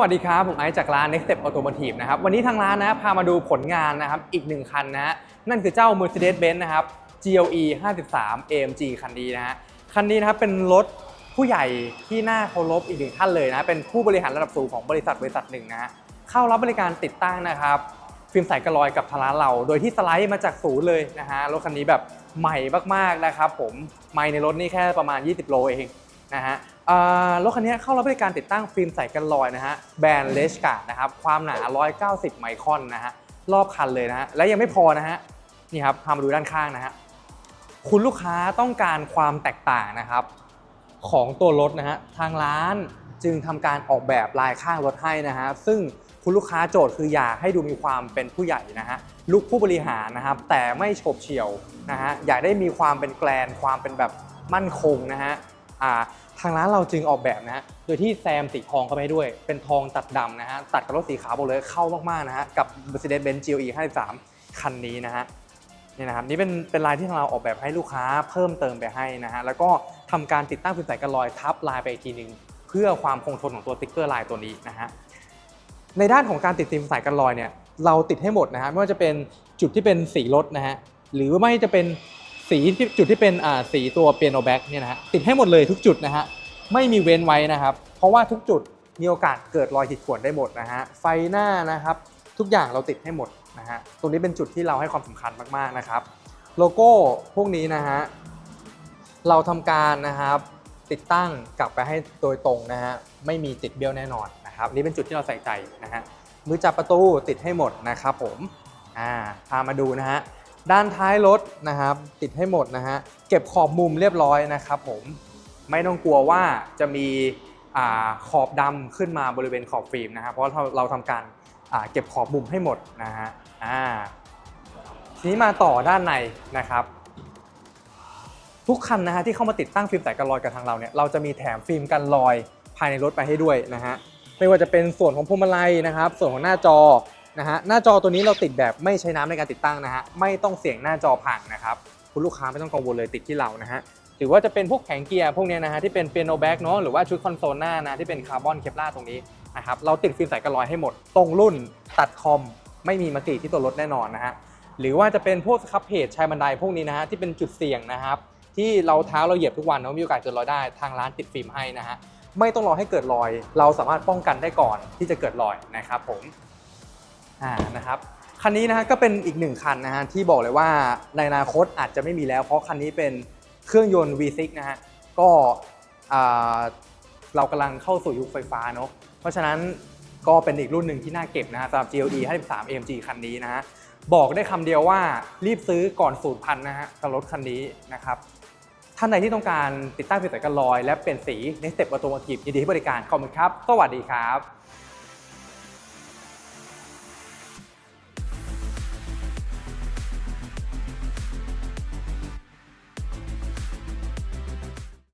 วัสดีครับ ผมไอซ์จากร้าน Next Step Automotive นะครับ วันนี้ทางร้านนะพามาดูผลงานนะครับ อีกหนึ่งคันนะนั่นคือเจ้า Mercedes-Benz นะครับ GLE 53 AMG คันนี้นะฮะ คันนี้นะครับเป็นรถผู้ใหญ่ที่น่าเคารพอีกหนึ่งท่านเลยนะ เป็นผู้บริหารระดับสูงของบริษัทบริษัทหนึ่งนะเข้ารับบริการติดตั้งนะครับ ฟิล์มใสกระลอยกับทางร้านเรา โดยที่สไลด์มาจากศูนย์เลยนะฮะรถคันนี้แบบใหม่มากๆนะครับผมไมล์ในรถนี่แค่ประมาณ 20 โลเอง นะฮะอ่ารถคันนี้เข้ารับบริการติดตั้งฟิล์มใสกันรอยนะฮะแบรนด์เลชกาดนะครับความหนา 190 ไมครอนนะฮะรอบคันเลยนะฮะและยังไม่พอนะฮะนี่ครับพามาดูด้านข้างนะฮะคุณลูกค้าต้องการความแตกต่างนะครับ ของตัวรถนะฮะทางร้านจึงทำการออกแบบลายข้างรถให้นะฮะซึ่งคุณลูกค้าโจทย์คืออยากให้ดูมีความเป็นผู้ใหญ่นะฮะลุกผู้บริหารนะครับ แต่ไม่โฉบเฉี่ยวนะฮะอยากได้มีความเป็นแกลนความเป็นแบบมั่นคงนะฮะ อ่าทางร้านเราจึงออกแบบนะฮะ โดยที่แซมสีทองเข้าไปด้วย เป็นทองตัดดำนะฮะ ตัดกับรถสีขาวบอกเลยเข้ามากๆนะฮะ กับ Mercedes-Benz GLE 53 คันนี้นะฮะ นี่นะครับ นี่เป็นเป็นลายที่ทางเราออกแบบให้ลูกค้าเพิ่มเติมไปให้นะฮะ แล้วก็ทำการติดตั้งฟิล์มใสกันรอยทับลายไปอีกทีหนึ่งเพื่อความคงทนของตัวติ๊กเกอร์ลายตัวนี้นะฮะ ในด้านของการติดฟิล์มใสกันรอยเนี่ย เราติดให้หมดนะฮะ ไม่ว่าจะเป็นจุดที่เป็นสีรถนะฮะ หรือไม่จะเป็น สีที่จุดที่เป็นอ่าสีตัวเปียโนแบ็กเนี่ยนะฮะติดให้หมดเลยทุกจุดนะฮะไม่มีเว้นไว้นะครับ เพราะว่าทุกจุดมีโอกาสเกิดรอยขีดข่วนได้หมดนะฮะไฟหน้านะครับ ทุกอย่างเราติดให้หมดนะฮะตรงนี้เป็นจุดที่เราให้ความสำคัญมากๆนะครับ โลโก้พวกนี้นะฮะเราทำการนะครับ ติดตั้งกลับไปให้โดยตรงนะฮะไม่มีติดเบี้ยวแน่นอนนะครับนี่เป็นจุดที่เราใส่ใจนะฮะมือจับประตูติดให้หมดนะครับผมอ่าพามาดูนะฮะ ด้านท้ายรถนะครับ ติดให้หมดนะฮะเก็บขอบมุมเรียบร้อยนะครับผมไม่ต้องกลัวว่าจะมีอขอบดำขึ้นมาบริเวณขอบฟิล์มนะครับเพราะเราเราทำการเก็บขอบมุมให้หมดนะฮะอ่าทีนี้มาต่อด้านในนะครับ ทุกคันนะฮะที่เข้ามาติดตั้งฟิล์มใสกันรอยกับทางเราเนี่ยเราจะมีแถมฟิล์มกันรอยภายในรถไปให้ด้วยนะฮะไม่ว่าจะเป็นส่วนของพวงมาลัยนะครับ ส่วนของหน้าจอ นะฮะหน้าจอตัวนี้เราติดแบบไม่ใช้น้ำในการติดตั้งนะฮะไม่ต้องเสี่ยงหน้าจอพังนะครับคุณลูกค้าไม่ต้องกังวลเลยติดที่เรานะฮะหรือว่าจะเป็นพวกแผงเกียร์พวกนี้นะฮะที่เป็นเปียโนแบ็กเนาะหรือว่าชุดคอนโซลหน้านะที่เป็นคาร์บอนเคปลาตรงนี้นะครับเราติดฟิล์มใสกันรอยให้หมด ตรงรุ่นตัดคอมไม่มีมาติที่ตัวรถแน่นอนนะฮะหรือว่าจะเป็นพวกสครับเพจชายบันไดพวกนี้นะฮะที่เป็นจุดเสี่ยงนะครับที่เราเท้าเราเหยียบทุกวันเนาะมีโอกาสเกิดรอยได้ทางร้านติดฟิล์มให้นะฮะไม่ต้องรอให้เกิดรอย เราสามารถป้องกันได้ก่อนที่จะเกิดรอยนะครับผม อ่านะครับคันนี้นะฮะก็เป็นอีกหนึ่งคันนะฮะที่บอกเลยว่าในอนาคตอาจจะไม่มีแล้ว เพราะคันนี้เป็นเครื่องยนต์ V6 นะฮะก็เรากำลังเข้าสู่ยุคไฟฟ้าเนาะเพราะฉะนั้นก็เป็นอีกรุ่นหนึ่งที่น่าเก็บนะฮะสำหรับ GLE 53 AMG คันนี้นะฮะบอกได้คำเดียวว่ารีบซื้อก่อนสูตรพันนะฮะกับรถคันนี้นะครับท่านใดที่ต้องการติดตั้งฟิล์มใสกันรอย และเปลี่ยนสีในสเต็ปออโตโมทีฟยินดีให้บริการขอบคุณครับ สวัสดีครับ